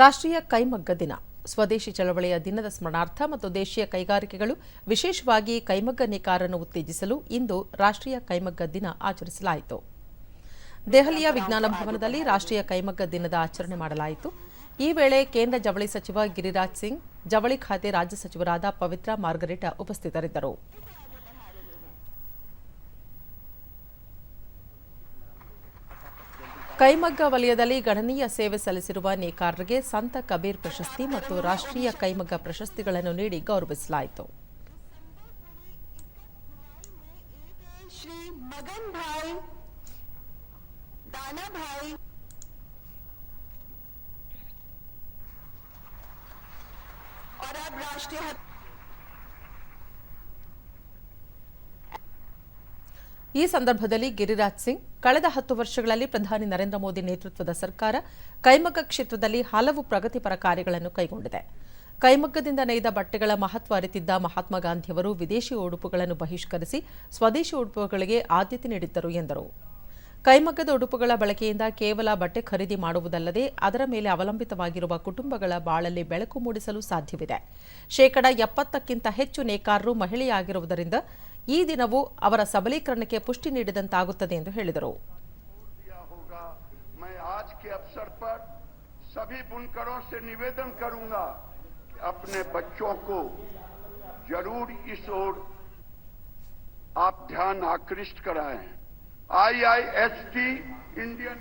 ರಾಷ್ಟ್ರೀಯ ಕೈಮಗ್ಗ ದಿನ. ಸ್ವದೇಶಿ ಚಳವಳಿಯ ದಿನದ ಸ್ಮರಣಾರ್ಥ ಮತ್ತು ದೇಶೀಯ ಕೈಗಾರಿಕೆಗಳು ವಿಶೇಷವಾಗಿ ಕೈಮಗ್ಗ ನೇಕಾರನ್ನು ಉತ್ತೇಜಿಸಲು ಇಂದು ರಾಷ್ಟ್ರೀಯ ಕೈಮಗ್ಗ ದಿನ ಆಚರಿಸಲಾಯಿತು. ದೆಹಲಿಯ ವಿಜ್ಞಾನ ಭವನದಲ್ಲಿ ರಾಷ್ಟ್ರೀಯ ಕೈಮಗ್ಗ ದಿನದ ಆಚರಣೆ ಮಾಡಲಾಯಿತು. ಈ ವೇಳೆ ಕೇಂದ್ರ ಜವಳಿ ಸಚಿವ ಗಿರಿರಾಜ್ ಸಿಂಗ್, ಜವಳಿ ಖಾತೆ ರಾಜ್ಯ ಸಚಿವರಾದ ಪವಿತ್ರಾ ಮಾರ್ಗರೇಟಾ ಉಪಸ್ಥಿತರಿದ್ದರು. ಕೈಮಗ್ಗ ವಲಯದಲ್ಲಿ ಗಣನೀಯ ಸೇವೆ ಸಲ್ಲಿಸಿರುವ ನೇಕಾರರಿಗೆ ಸಂತ ಕಬೀರ್ ಪ್ರಶಸ್ತಿ ಮತ್ತು ರಾಷ್ಟ್ರೀಯ ಕೈಮಗ್ಗ ಪ್ರಶಸ್ತಿಗಳನ್ನು ನೀಡಿ ಗೌರವಿಸಲಾಯಿತು श्री मगन भाई दाना भाई और अब राष्ट्रीय ಈ ಸಂದರ್ಭದಲ್ಲಿ ಗಿರಿರಾಜ್ ಸಿಂಗ್, ಕಳೆದ ಹತ್ತು ವರ್ಷಗಳಲ್ಲಿ ಪ್ರಧಾನಿ ನರೇಂದ್ರ ಮೋದಿ ನೇತೃತ್ವದ ಸರ್ಕಾರ ಕೈಮಗ್ಗ ಕ್ಷೇತ್ರದಲ್ಲಿ ಹಲವು ಪ್ರಗತಿಪರ ಕಾರ್ಯಗಳನ್ನು ಕೈಗೊಂಡಿದೆ. ಕೈಮಗ್ಗದಿಂದ ನೈದ ಬಟ್ಟೆಗಳ ಮಹತ್ವ ಅರಿತಿದ್ದ ಮಹಾತ್ಮ ಗಾಂಧಿಯವರು ವಿದೇಶಿ ಉಡುಪುಗಳನ್ನು ಬಹಿಷ್ಕರಿಸಿ ಸ್ವದೇಶಿ ಉಡುಪುಗಳಿಗೆ ಆದ್ಯತೆ ನೀಡಿದ್ದರು ಎಂದರು. ಕೈಮಗ್ಗದ ಉಡುಪುಗಳ ಬಳಕೆಯಿಂದ ಕೇವಲ ಬಟ್ಟೆ ಖರೀದಿ ಮಾಡುವುದಲ್ಲದೆ ಅದರ ಮೇಲೆ ಅವಲಂಬಿತವಾಗಿರುವ ಕುಟುಂಬಗಳ ಬಾಳಲ್ಲಿ ಬೆಳಕು ಮೂಡಿಸಲು ಸಾಧ್ಯವಿದೆ. ಶೇಕಡ ಎಪ್ಪತ್ತಕ್ಕಿಂತ ಹೆಚ್ಚು ನೇಕಾರರು ಮಹಿಳೆಯಾಗಿರುವುದರಿಂದ ಈ ದಿನವು ಅವರ ಸಬಲೀಕರಣಕ್ಕೆ ಪುಷ್ಟಿ ನೀಡಿದಂತಾಗುತ್ತದೆ ಎಂದು ಹೇಳಿದರು दिया होगा मैं आज के अवसर पर सभी बुनकरों से निवेदन करूंगा कि अपने बच्चों को जरूर इस ओर आप ध्यान आकृष्ट कराएं आईआईएसटी इंडियन